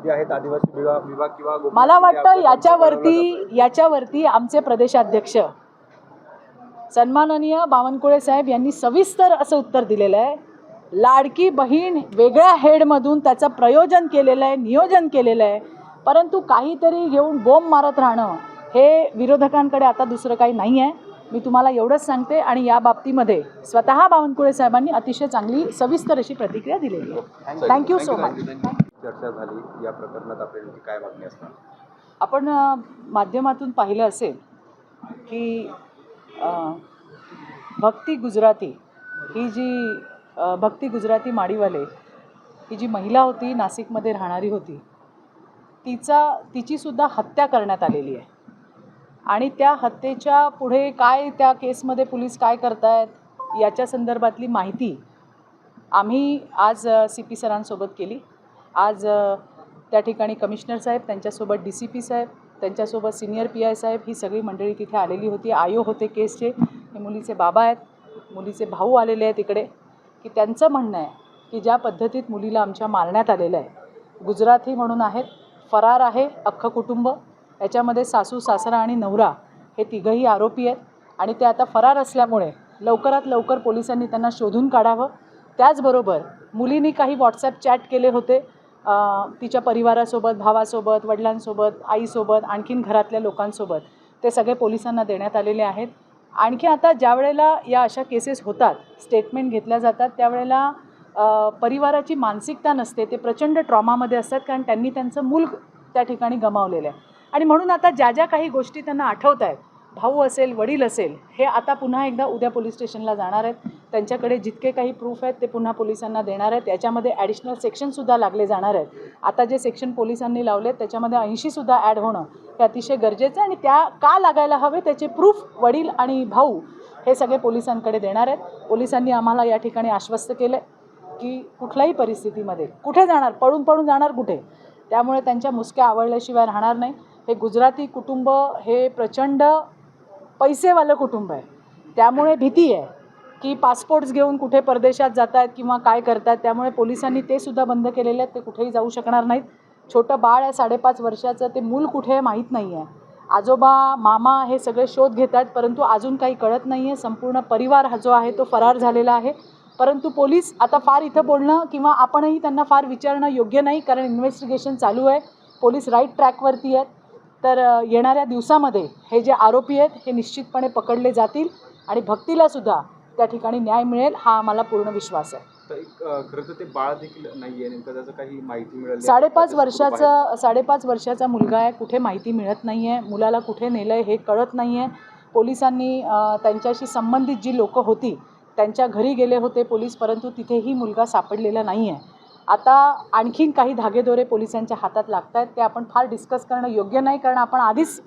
प्रतिनिधी आहेत आदिवासी विभाग विभाग किंवा मला वाटतं याच्यावरती. याच्यावरती आमचे प्रदेशाध्यक्ष सन्माननीय बावनकुळे साहेब यांनी सविस्तर असं उत्तर दिलेलं आहे. लाडकी बहीण वेगळ्या हेडमधून त्याचं प्रयोजन केलेलं आहे नियोजन केलेलं आहे. परंतु काहीतरी घेऊन बोंब मारत राहणं हे विरोधकांकडे आता दुसरं काही नाही आहे मी तुम्हाला एवढंच सांगते आणि या बाबतीमध्ये स्वतः बावनकुळे साहेबांनी अतिशय चांगली सविस्तर अशी प्रतिक्रिया दिलेली आहे. थँक्यू सो मच चर्चा झाली. या प्रकरणात आपली नेमकी काय मागणी असणार? आपण माध्यमातून पाहिलं असेल की भक्ती गुजराती ही जी भक्ती गुजराती माडीवाले ही जी महिला होती नाशिकमध्ये राहणारी होती तिचा तिचीसुद्धा हत्या करण्यात आलेली आहे. आणि त्या हत्येच्या पुढे काय त्या केसमध्ये पोलीस काय करतायत याच्या संदर्भातली माहिती आम्ही आज सी पी सरांसोबत केली. आज त्या ठिकाणी कमिशनर साहेब त्यांच्यासोबत डी सी पी साहेब त्यांच्यासोबत सिनियर पी आय साहेब ही सगळी मंडळी तिथे आलेली होती. आयो होते केसचे. हे मुलीचे बाबा आहेत. मुलीचे भाऊ आलेले आहेत इकडे. की त्यांचं म्हणणं आहे की ज्या पद्धतीत मुलीला आमच्या मारण्यात आलेलं आहे गुजराती म्हणून आहेत फरार आहे अख्खं कुटुंब. याच्यामध्ये सासू सासरा आणि नवरा हे तिघंही आरोपी आहेत. आणि ते आता फरार असल्यामुळे लवकरात लवकर पोलिसांनी त्यांना शोधून काढावं. त्याचबरोबर मुलींनी काही व्हॉट्सॲप चॅट केले होते. तिच्या परिवारासोबत भावासोबत वडिलांसोबत आईसोबत आणखीन घरातल्या लोकांसोबत ते सगळे पोलिसांना देण्यात आलेले आहेत. आणखी आता ज्या वेळेला या अशा केसेस होतात स्टेटमेंट घेतल्या जातात त्यावेळेला परिवाराची मानसिकता नसते ते प्रचंड ट्रॉमामध्ये असतात कारण त्यांनी त्यांचं मूल त्या ठिकाणी गमावलेलं आहे. आणि म्हणून आता ज्या ज्या काही गोष्टी त्यांना आठवत आहेत भाऊ असेल वडील असेल हे आता पुन्हा एकदा उद्या पोलीस स्टेशनला जाणार आहेत. त्यांच्याकडे जितके काही प्रूफ आहेत ते पुन्हा पोलिसांना देणार आहेत. याच्यामध्ये ॲडिशनल सेक्शनसुद्धा लागले जाणार आहेत. आता जे सेक्शन पोलिसांनी लावले त्याच्यामध्ये ऐंशीसुद्धा ॲड होणं हे अतिशय गरजेचं आहे आणि त्या का लागायला हवे त्याचे प्रूफ वडील आणि भाऊ हे सगळे पोलिसांकडे देणार आहेत. पोलिसांनी आम्हाला या ठिकाणी आश्वस्त केलं की कुठल्याही परिस्थितीमध्ये कुठे जाणार पळून पळून जाणार कुठे? त्यामुळे त्यांच्या मुसक्या आवडल्याशिवाय राहणार नाही. हे गुजराती कुटुंब हे प्रचंड पैसेवालं कुटुंब आहे. त्यामुळे भीती आहे की पासपोर्ट्स घेऊन कुठे परदेशात जात आहेत किंवा काय करतात त्यामुळे पोलिसांनी ते सुद्धा बंद केलेले आहेत ते कुठेही जाऊ शकणार नाहीत. छोटं बाळ आहे साडेपाच वर्षाचं ते मूल कुठे आहे माहीत नाही आहे. आजोबा मामा हे सगळे शोध घेत आहेत परंतु अजून काही कळत नाही आहे. संपूर्ण परिवार हा जो आहे तो फरार झालेला आहे. परंतु पोलीस आता फार इथं बोलणं किंवा आपणही त्यांना फार विचारणं योग्य नाही कारण इन्व्हेस्टिगेशन चालू आहे. पोलीस राईट ट्रॅकवरती आहेत. तर येणाऱ्या दिवसामध्ये हे जे आरोपी आहेत हे निश्चितपणे पकडले जातील आणि भक्तीला सुद्धा त्या ठिकाणी न्याय मिळेल हा आम्हाला पूर्ण विश्वास आहे. खरं तर ते बाळ देखील नाहीये नेमकं त्याचं काही माहिती मिळाली साडेपाच वर्षाचा साडेपाच वर्षाचा मुलगा आहे कुठे माहिती मिळत नाही आहे मुलाला कुठे नेलं आहे हे कळत नाही आहे पोलिसांनी त्यांच्याशी संबंधित जी लोकं होती त्यांच्या घरी गेले होते पोलीस परंतु तिथेही मुलगा सापडलेला नाही आहे आता आणखीन काही धागेदोरे पोलिसांच्या हातात लागत आहेत ते आपण फार डिस्कस करणं योग्य नाही कारण आपण आधीच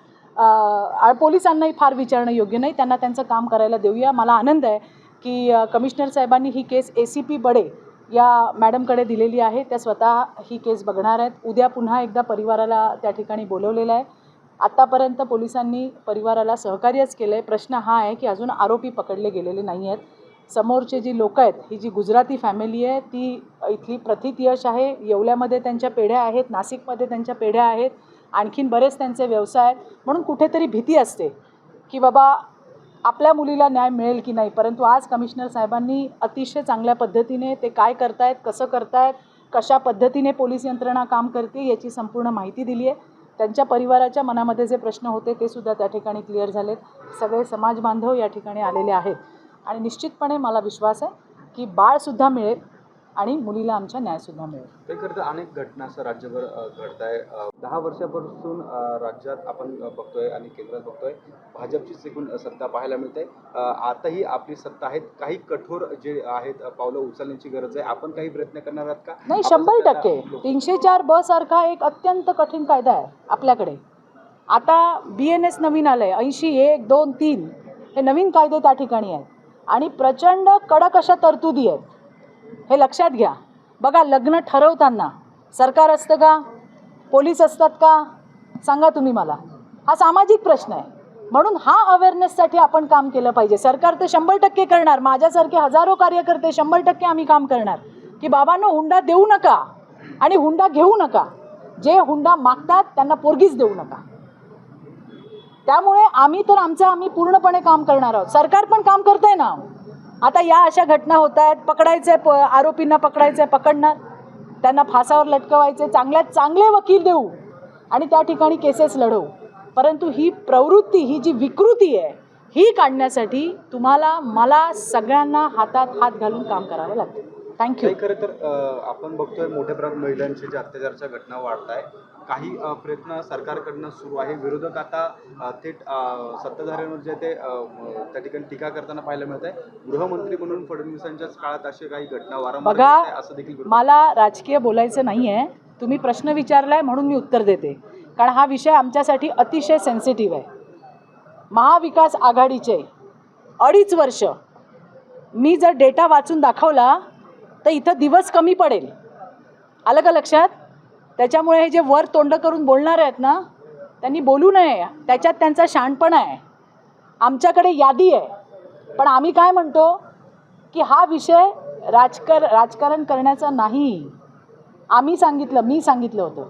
पोलिसांनाही फार विचारणं योग्य नाही. त्यांना त्यांचं काम करायला देऊया. मला आनंद आहे की कमिशनर साहेबांनी ही केस ए सी पी बडे या मॅडमकडे दिलेली आहे. त्या स्वतः ही केस बघणार आहेत. उद्या पुन्हा एकदा परिवाराला त्या ठिकाणी बोलवलेलं आहे. आत्तापर्यंत पोलिसांनी परिवाराला सहकार्यच केलं आहे प्रश्न हा आहे की अजून आरोपी पकडले गेलेले नाही आहेत समोरचे जी लोक आहेत ही जी गुजराती फॅमिली आहे ती इथली प्रथित यश आहे. येवल्यामध्ये त्यांच्या पेढ्या आहेत नाशिकमध्ये त्यांच्या पेढ्या आहेत. आणखीन बरेच त्यांचे व्यवसाय आहेत. म्हणून कुठेतरी भीती असते की बाबा आपल्या मुलीला न्याय मिळेल की नाही? परंतु आज कमिशनर साहेबांनी अतिशय चांगल्या पद्धतीने ते काय करतायत कसं करतायत कशा पद्धतीने पोलीस यंत्रणा काम करते याची संपूर्ण माहिती दिली आहे. त्यांच्या परिवाराच्या मनामध्ये जे प्रश्न होते ते सुद्धा त्या ठिकाणी क्लिअर झालेत. सगळे समाज बांधव या ठिकाणी आलेले आहेत. आणि निश्चितपणे मला विश्वास आहे की बाळसुद्धा मिळेल आणि मुलीला आमच्या न्यायसुद्धा मिळेल. ते खरं तर अनेक घटना असं राज्यभर घडत आहे दहा वर्षापासून राज्यात आपण बघतोय आणि केंद्रात बघतोय भाजपचीच एकूण सत्ता पाहायला मिळते. आताही आपली सत्ता आहेत. काही कठोर जे आहेत पावलं उचलण्याची गरज आहे. आपण काही प्रयत्न करणार आहात का? नाही शंभर टक्के. तीनशे चार ब सारखा एक अत्यंत कठीण कायदा आहे आपल्याकडे. आता बी एन एस नवीन आलं आहे ऐंशी एक दोन तीन हे नवीन कायदे त्या ठिकाणी आहेत. आणि प्रचंड कडक अशा तरतुदी आहेत. हे लक्षात घ्या. बघा लग्न ठरवताना सरकार असतं का? पोलीस असतात का? सांगा तुम्ही मला. हा सामाजिक प्रश्न आहे. म्हणून हा अवेअरनेससाठी आपण काम केलं पाहिजे. सरकार तर शंभर टक्के करणार. माझ्यासारखे हजारो कार्यकर्ते शंभर टक्के आम्ही काम करणार. की बाबांनो हुंडा देऊ नका आणि हुंडा घेऊ नका. जे हुंडा मागतात त्यांना पोरगीच देऊ नका. त्यामुळे आम्ही तर आमचं आम्ही पूर्णपणे काम करणार आहोत. सरकार पण काम करतंय ना. आता या अशा घटना होत आहेत. पकडायचे प आरोपींना पकडायचे पकडणार. त्यांना फासावर लटकवायचे चांगल्यात चांगले वकील देऊ आणि त्या ठिकाणी केसेस लढवू. परंतु ही प्रवृत्ती ही जी विकृती आहे ही काढण्यासाठी तुम्हाला मला सगळ्यांना हातात हात घालून काम करावं लागतं. थँक्यू खरं तर आपण बघतोय मोठ्या प्रमाणात महिलांचे जे अत्याचाराच्या घटना वाढत आहे काही प्रयत्न सरकारकडनं सुरू आहे. विरोधक आता थेट सत्ताधाऱ्यांवर जे ते त्या ठिकाणी टीका करताना पाहायला मिळत आहे. गृहमंत्री म्हणून फडणवीसांच्याच काळात अशा काही घटना वारंवार असं देखील मला राजकीय बोलायचं नाही आहे तुम्ही प्रश्न विचारलाय म्हणून मी उत्तर देते. कारण हा विषय आमच्यासाठी अतिशय सेन्सिटिव्ह आहे. महाविकास आघाडीचे अडीच वर्ष मी जर डेटा वाचून दाखवला तर इथं दिवस कमी पडेल. आलं का लक्षात? त्याच्यामुळे हे जे वर तोंड करून बोलणार आहेत ना त्यांनी बोलू नये. त्याच्यात त्यांचा शहाणपणा आहे. आमच्याकडे यादी आहे. पण आम्ही काय म्हणतो की हा विषय राजकर राजकारण करण्याचा नाही. आम्ही सांगितलं मी सांगितलं होतं.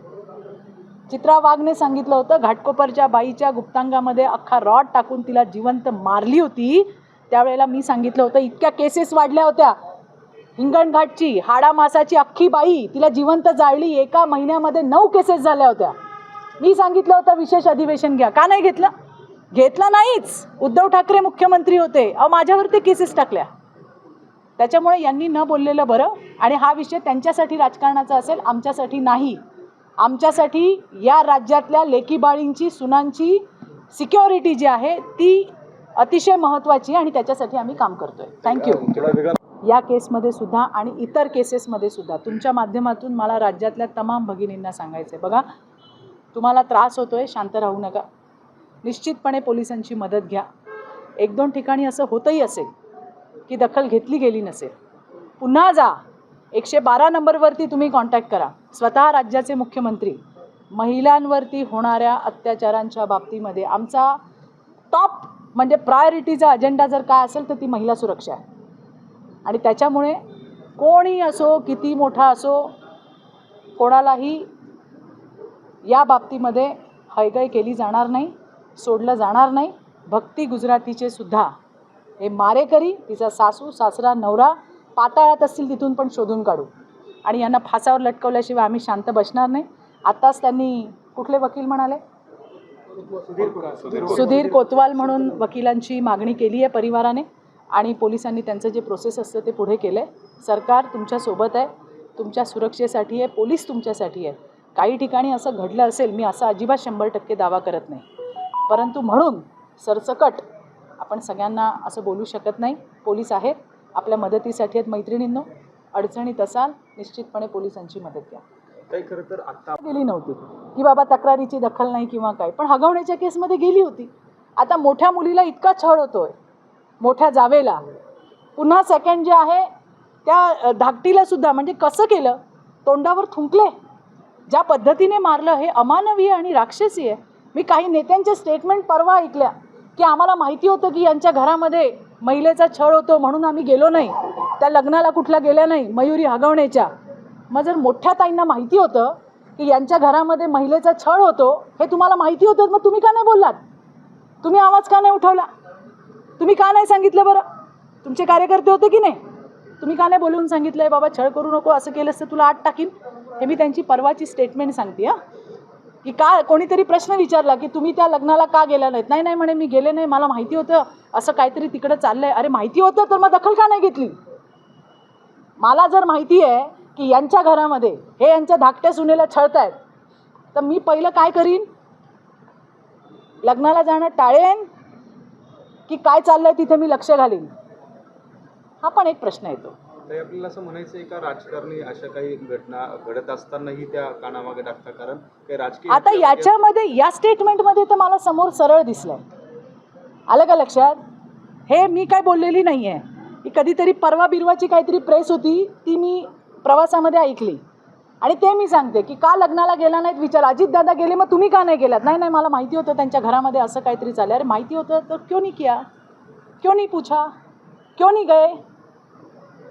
चित्रा वाघने सांगितलं होतं घाटकोपरच्या बाईच्या गुप्तांगामध्ये अख्खा रॉड टाकून तिला जिवंत मारली होती. त्यावेळेला मी सांगितलं होतं इतक्या केसेस वाढल्या होत्या. हिंगणघाटची हाडा मासाची अख्खी बाई तिला जिवंत जाळली. एका महिन्यामध्ये नऊ केसेस झाल्या होत्या. मी सांगितलं होतं विशेष अधिवेशन घ्या. का नाही घेतलं? घेतलं नाहीच. उद्धव ठाकरे मुख्यमंत्री होते. अ माझ्यावरती केसेस टाकल्या. त्याच्यामुळे यांनी न बोललेलं बरं. आणि हा विषय त्यांच्यासाठी राजकारणाचा असेल आमच्यासाठी नाही. आमच्यासाठी या राज्यातल्या लेकीबाळींची सुनांची सिक्युरिटी जी आहे ती अतिशय महत्त्वाची आणि त्याच्यासाठी आम्ही काम करतोय. थँक्यू या केसमध्ये सुद्धा आणि इतर केसेसमध्ये सुद्धा. तुमच्या माध्यमातून मला राज्यातल्या तमाम भगिनींना सांगायचं आहे बघा तुम्हाला त्रास होतो आहे शांत राहू नका. निश्चितपणे पोलिसांची मदत घ्या. एक दोन ठिकाणी असं होतही असेल की दखल घेतली गेली नसेल. पुन्हा जा. एकशे बारा नंबरवरती तुम्ही कॉन्टॅक्ट करा. स्वतः राज्याचे मुख्यमंत्री. महिलांवरती होणाऱ्या अत्याचारांच्या बाबतीमध्ये आमचा टॉप म्हणजे प्रायोरिटीचा अजेंडा जर काय असेल तर ती महिला सुरक्षा आहे. आणि त्याच्यामुळे कोणी असो किती मोठा असो कोणालाही या बाबतीमध्ये हयगय केली जाणार नाही सोडलं जाणार नाही. भक्ती गुजरातीचे सुद्धा. हे मारेकरी तिचा सासू सासरा नवरा पाताळात असतील तिथून पण शोधून काढू. आणि यांना फासावर लटकवल्याशिवाय आम्ही शांत बसणार नाही. आत्ताच त्यांनी कुठले वकील म्हणाले? सुधीर कोतवाल म्हणून वकिलांची मागणी केली आहे परिवाराने. आणि पोलिसांनी त्यांचं जे प्रोसेस असतं ते पुढे केलं आहे सरकार तुमच्यासोबत आहे. तुमच्या सुरक्षेसाठी आहे. पोलीस तुमच्यासाठी आहे काही ठिकाणी असं घडलं असेल मी असा अजिबात शंभर टक्के दावा करत नाही. परंतु म्हणून सरसकट आपण सगळ्यांना असं बोलू शकत नाही. पोलीस आहेत. आपल्या मदतीसाठी आहेत मैत्रिणींनो. अडचणीत असाल निश्चितपणे पोलिसांची मदत घ्या. काही खरं तर आता गेली नव्हती. की बाबा तक्रारीची दखल नाही किंवा काय. पण हगवण्याच्या केसमध्ये गेली होती. आता मोठ्या मुलीला इतका छळ होतोय. मोठ्या जावेला. पुन्हा सेकंड जे आहे त्या धाकटीला सुद्धा म्हणजे कसं केलं? तोंडावर थुंकले. ज्या पद्धतीने मारलं हे अमानवीय आणि राक्षसी आहे. मी काही नेत्यांच्या स्टेटमेंट परवा ऐकल्या की आम्हाला माहिती होतं की यांच्या घरामध्ये महिलेचा छळ होतो म्हणून आम्ही गेलो नाही. त्या लग्नाला कुठला गेल्या नाही मयुरी हगवण्याच्या मग जर मोठ्या ताईंना माहिती होतं की यांच्या घरामध्ये महिलेचा छळ होतो हे तुम्हाला माहिती होतं मग तुम्ही का नाही बोललात? तुम्ही आवाज का नाही उठवला? तुम्ही का नाही सांगितलं बरं? तुमचे कार्यकर्ते होते की नाही? तुम्ही का नाही बोलून सांगितलंय बाबा छळ करू नको असं केलंस तर तुला आत टाकीन. हे मी त्यांची परवाची स्टेटमेंट सांगते हां. की का कोणीतरी प्रश्न विचारला की तुम्ही त्या लग्नाला का गेला नाहीत? नाही नाही म्हणे मी गेले नाही मला माहिती होतं असं काहीतरी तिकडं चाललंय. अरे माहिती होतं तर मग दखल का नाही घेतली? मला जर माहिती आहे की यांच्या घरामध्ये हे यांच्या धाकट्या सुनेला छळतायत तर मी पहिलं काय करीन? लग्नाला जाणं टाळेन की काय चाललंय तिथे मी लक्ष घालीन? हा पण एक प्रश्न येतो. आपल्याला असं म्हणायचं आहे का राजकारणी अशा काही घटना घडत असतानाही त्या कानामागे टाकता कारण काही राजकीय आता याच्यामध्ये या स्टेटमेंटमध्ये तर मला समोर सरळ दिसलंय. आलं का लक्षात? हे मी काय बोललेली नाही आहे ही कधीतरी परवा बिरवाची काहीतरी प्रेस होती ती मी प्रवासामध्ये ऐकली. आणि ते मी सांगते की का लग्नाला गेला नाहीत? विचार. अजितदादा गेले मग तुम्ही का नाही गेलात? नाही नाही मला माहिती होतं त्यांच्या घरामध्ये असं काहीतरी चाललं अरे माहिती होतं? तर क्यों नाही किया? क्यों नाही पूछा? क्यों नाही गए?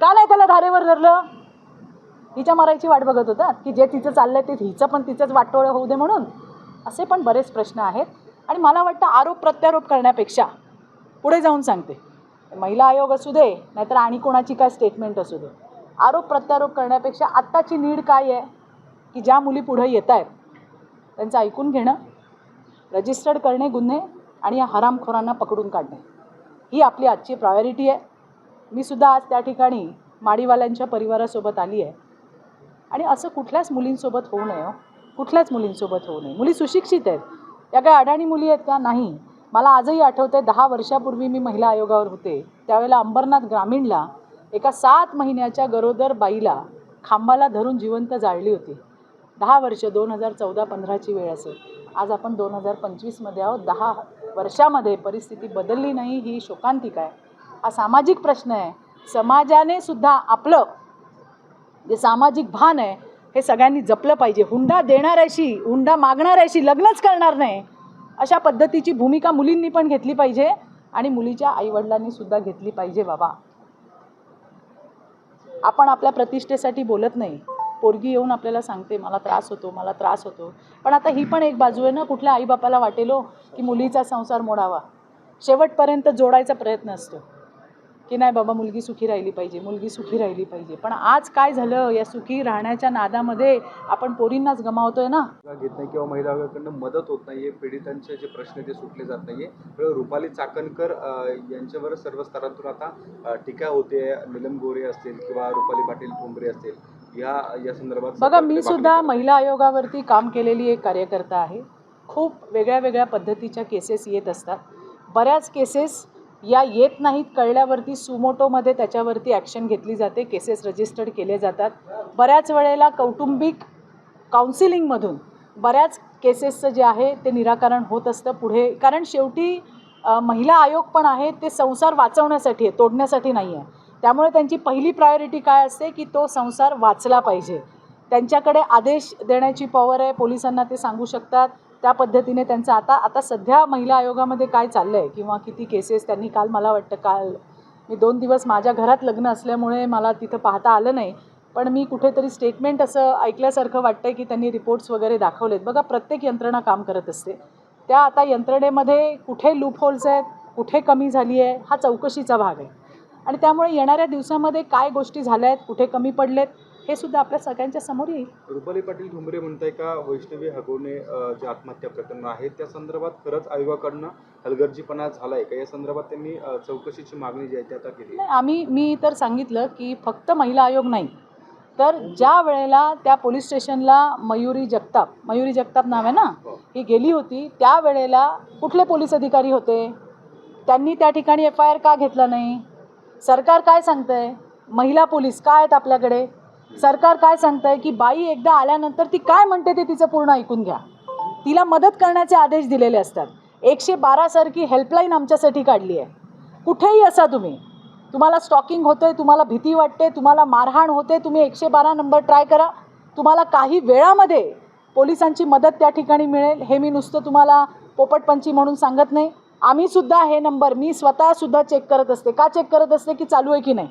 का नाही त्याला धारेवर धरलं? हिच्या मारायची वाट बघत होतात की जे तिचं चाललंय ते हिचं पण तिचंच वाटोळं होऊ दे म्हणून. असे पण बरेच प्रश्न आहेत. आणि मला वाटतं आरोप प्रत्यारोप करण्यापेक्षा पुढे जाऊन सांगते. महिला आयोग असू दे नाहीतर आणि कोणाची काय स्टेटमेंट असू दे. आरोप प्रत्यारोप करण्यापेक्षा आत्ताची नीड काय आहे की ज्या मुली पुढं येत आहेत त्यांचं ऐकून घेणं रजिस्टर्ड करणे गुन्हे आणि या हरामखोरांना पकडून काढणे. ही आपली आजची प्रायोरिटी आहे. मी सुद्धा आज त्या ठिकाणी माडीवाल्यांच्या परिवारासोबत आली आहे. आणि असं कुठल्याच मुलींसोबत होऊ नये हो. कुठल्याच मुलींसोबत होऊ नये. मुली सुशिक्षित आहेत. त्या काय अडाणी मुली आहेत का? नाही. मला आजही आठवतं आहे दहा वर्षापूर्वी मी महिला आयोगावर होते. त्यावेळेला अंबरनाथ ग्रामीणला एका सात महिन्याच्या गरोदर बाईला खांबाला धरून जिवंत जाळली होती. दहा वर्ष दोन हजार चौदा पंधराची वेळ असेल. आज आपण दोन हजार पंचवीसमध्ये आहोत. दहा वर्षामध्ये परिस्थिती बदलली नाही ही शोकांतिक आहे. हा सामाजिक प्रश्न आहे. समाजाने सुद्धा आपलं जे सामाजिक भान आहे हे सगळ्यांनी जपलं पाहिजे. हुंडा देणाऱ्याशी हुंडा मागणाऱ्याशी लग्नच करणार नाही अशा पद्धतीची भूमिका मुलींनी पण घेतली पाहिजे आणि मुलीच्या आईवडिलांनी सुद्धा घेतली पाहिजे बाबा. आपण आपल्या प्रतिष्ठेसाठी बोलत नाही. पोरगी येऊन आपल्याला सांगते मला त्रास होतो मला त्रास होतो. पण आता ही पण एक बाजू आहे ना कुठल्या आईबापाला वाटेलो हो, की मुलीचा संसार मोडावा. शेवटपर्यंत जोडायचा प्रयत्न असतो. की नाही बाबा मुलगी सुखी राहिली पाहिजे मुलगी सुखी राहिली पाहिजे. पण आज काय झालं? या सुखी राहण्याच्या नादामध्ये आपण पोरींनाच गमावतोय ना? घेत नाही किंवा महिला आयोगाकडनं मदत होत नाहीये पीडितांचे जे प्रश्न ते सुटले जात नाहीये. रुपाली चाकणकर यांच्यावर सर्व स्तरातून आता टीका होते. निलम गोरे असतील किंवा रुपाली पाटील ठोंबरे असतील या या संदर्भात बघा मी सुद्धा महिला आयोगावरती काम केलेली एक कार्यकर्ता आहे. खूप वेगळ्या वेगळ्या पद्धतीच्या केसेस येत असतात. बऱ्याच केसेस या येत नाहीत कळल्यावरती सुमोटोमध्ये त्याच्यावरती ॲक्शन घेतली जाते. केसेस रजिस्टर्ड केले जातात. बऱ्याच वेळेला कौटुंबिक काउन्सिलिंगमधून बऱ्याच केसेसचं जे आहे ते निराकरण होत असतं पुढे. कारण शेवटी महिला आयोग पण आहे ते संसार वाचवण्यासाठी आहे तोडण्यासाठी नाही आहे त्यामुळे त्यांची पहिली प्रायोरिटी काय असते की तो संसार वाचला पाहिजे. त्यांच्याकडे आदेश देण्याची पॉवर आहे पोलिसांना ते सांगू शकतात. त्या पद्धतीने त्यांचं आता आता सध्या महिला आयोगामध्ये काय चाललं आहे किंवा किती केसेस त्यांनी काल मला वाटतं काल मी दोन दिवस माझ्या घरात लग्न असल्यामुळे मला तिथं पाहता आलं नाही. पण मी कुठेतरी स्टेटमेंट असं ऐकल्यासारखं वाटतं आहे की त्यांनी रिपोर्ट्स वगैरे दाखवलेत. बघा प्रत्येक यंत्रणा काम करत असते. त्या आता यंत्रणेमध्ये कुठे लूप होल्स आहेत कुठे कमी झाली आहे हा चौकशीचा भाग आहे. आणि त्यामुळे येणाऱ्या दिवसामध्ये काय गोष्टी झाल्या आहेत कुठे कमी पडलेत हे सुद्धा आपल्या सगळ्यांच्या समोर येईल. रुपाली पाटील ठोंबरे म्हणताय का वैष्णवी हगवणे अ, जे आत्महत्या प्रकरण आहे त्या संदर्भात खरंच आयोगाकडनं हलगर्जीपणा झालाय का? या संदर्भात त्यांनी चौकशीची मागणी जी आहे ती आता केली नाही आम्ही मी तर सांगितलं की फक्त महिला आयोग नाही तर ज्या वेळेला त्या पोलीस स्टेशनला मयुरी जगताप मयुरी जगताप नाव आहे ना हो. ही गेली होती त्यावेळेला कुठले पोलीस अधिकारी होते? त्यांनी त्या ठिकाणी एफ आय आर का घेतला नाही? सरकार काय सांगतंय? महिला पोलीस काय आहेत आपल्याकडे? सरकार काय सांगतंय की बाई एकदा आल्यानंतर ती काय म्हणते ते तिचं पूर्ण ऐकून घ्या. तिला मदत करण्याचे आदेश दिलेले असतात. एकशे बारासारखी हेल्पलाईन आमच्यासाठी काढली आहे. कुठेही असा तुम्ही. तुम्हाला स्टॉकिंग होतोय तुम्हाला भीती वाटते तुम्हाला मारहाण होते तुम्ही एकशे बारा नंबर ट्राय करा. तुम्हाला काही वेळामध्ये पोलिसांची मदत त्या ठिकाणी मिळेल हे मी नुसतं तुम्हाला पोपटपंची म्हणून सांगत नाही. आम्हीसुद्धा हे नंबर मी स्वतःसुद्धा चेक करत असते. का चेक करत असते की चालू आहे की नाही?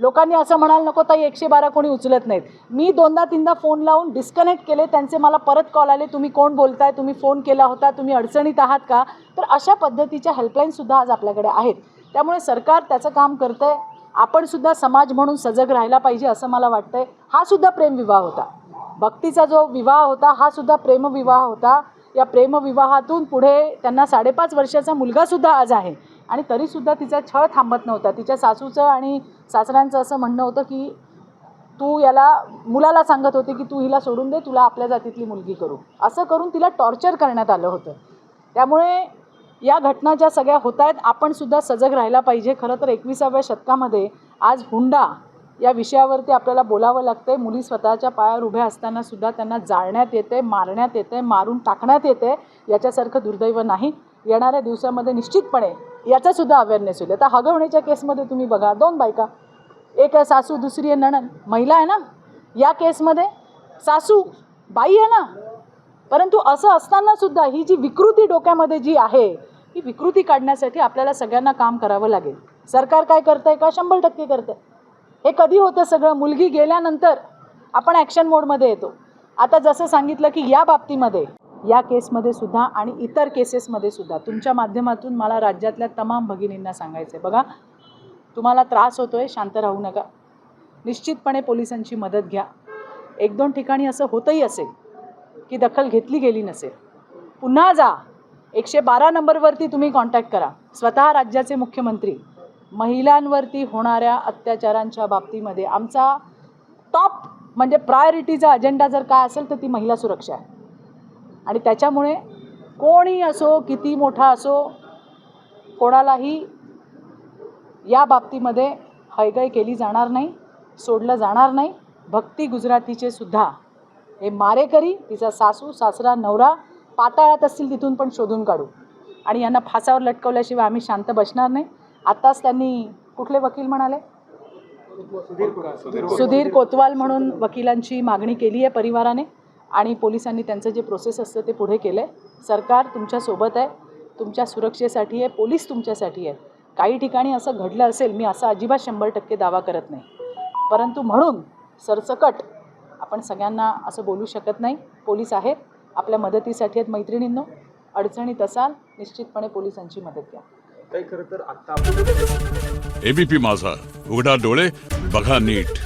लोकांनी असं म्हणायला नको ताई एकशे बारा कोणी उचलत नाहीत. मी दोनदा तीनदा फोन लावून डिस्कनेक्ट केले त्यांचे मला परत कॉल आले तुम्ही कोण बोलताय तुम्ही फोन केला होता तुम्ही अडचणीत आहात का? तर अशा पद्धतीच्या हेल्पलाईनसुद्धा आज आपल्याकडे आहेत. त्यामुळे सरकार त्याचं काम करतं आहे आपणसुद्धा समाज म्हणून सजग राहायला पाहिजे असं मला वाटतंय. हा सुद्धा प्रेमविवाह होता. भक्तीचा जो विवाह होता हा सुद्धा प्रेमविवाह होता. या प्रेमविवाहातून पुढे त्यांना साडेपाच वर्षाचा मुलगासुद्धा आज आहे. आणि तरीसुद्धा तिचा छळ थांबत नव्हता. तिच्या सासूचं आणि सासऱ्यांचं असं म्हणणं होतं की तू याला मुलाला सांगत होते की तू हिला सोडून दे तुला आपल्या जातीतली मुलगी करू. असं करून तिला टॉर्चर करण्यात आलं होतं. त्यामुळे या घटना ज्या सगळ्या होत आहेत आपणसुद्धा सजग राहायला पाहिजे. खरं तर एकविसाव्या शतकामध्ये आज हुंडा या विषयावरती आपल्याला बोलावं लागतंय. मुली स्वतःच्या पायावर उभ्या असताना सुद्धा त्यांना जाळण्यात येते मारण्यात येते मारून टाकण्यात येते याच्यासारखं दुर्दैव नाही. येणाऱ्या दिवसामध्ये निश्चितपणे याचासुद्धा अवेअरनेस होईल. आता हगवण्याच्या केसमध्ये तुम्ही बघा दोन बायका. एक आहे सासू दुसरी आहे नणन महिला आहे ना? या केसमध्ये सासू बाई आहे ना? परंतु असं असताना सुद्धा ही जी विकृती डोक्यामध्ये जी आहे ही विकृती काढण्यासाठी आपल्याला सगळ्यांना काम करावं लागेल. सरकार काय करतंय का? शंभर टक्के करतंय. हे कधी होतं सगळं? मुलगी गेल्यानंतर आपण ॲक्शन मोडमध्ये येतो. आता जसं सांगितलं की या बाबतीमध्ये या केसमध्ये सुद्धा आणि इतर केसेसमध्ये सुद्धा. तुमच्या माध्यमातून मला राज्यातल्या तमाम भगिनींना सांगायचं आहे बघा तुम्हाला त्रास होतो आहे शांत राहू नका. निश्चितपणे पोलिसांची मदत घ्या. एक दोन ठिकाणी असं होतही असेल की दखल घेतली गेली नसेल. पुन्हा जा. एकशे बारा नंबरवरती तुम्ही कॉन्टॅक्ट करा. स्वतः राज्याचे मुख्यमंत्री. महिलांवरती होणाऱ्या अत्याचारांच्या बाबतीमध्ये आमचा टॉप म्हणजे प्रायोरिटीचा अजेंडा जर काय असेल तर ती महिला सुरक्षा आहे. आणि त्याच्यामुळे कोणी असो किती मोठा असो कोणालाही या बाबतीमध्ये हयगय केली जाणार नाही सोडलं जाणार नाही. भक्ती गुजरातीचे सुद्धा. हे मारेकरी तिचा सासू सासरा नवरा पाताळात असतील तिथून पण शोधून काढू. आणि यांना फासावर लटकवल्याशिवाय आम्ही शांत बसणार नाही. आत्ताच त्यांनी कुठले वकील म्हणाले? सुधीर कोतवाल. म्हणून वकिलांची मागणी केली आहे परिवाराने. आणि पोलिसांनी त्यांचं जे प्रोसेस असतं ते पुढे केलं आहे सरकार तुमच्यासोबत आहे तुमच्या सुरक्षेसाठी आहे पोलीस तुमच्यासाठी आहे काही ठिकाणी असं घडलं असेल मी असं अजिबात शंभर टक्के दावा करत नाही. परंतु म्हणून सरसकट आपण सगळ्यांना असं बोलू शकत नाही. पोलीस आहेत आपल्या मदतीसाठी आहेत मैत्रिणींनो. अडचणीत असाल निश्चितपणे पोलिसांची मदत घ्या. काही खरं तर आत्ता एबीपी माझा उघडा डोळे बघा नीट.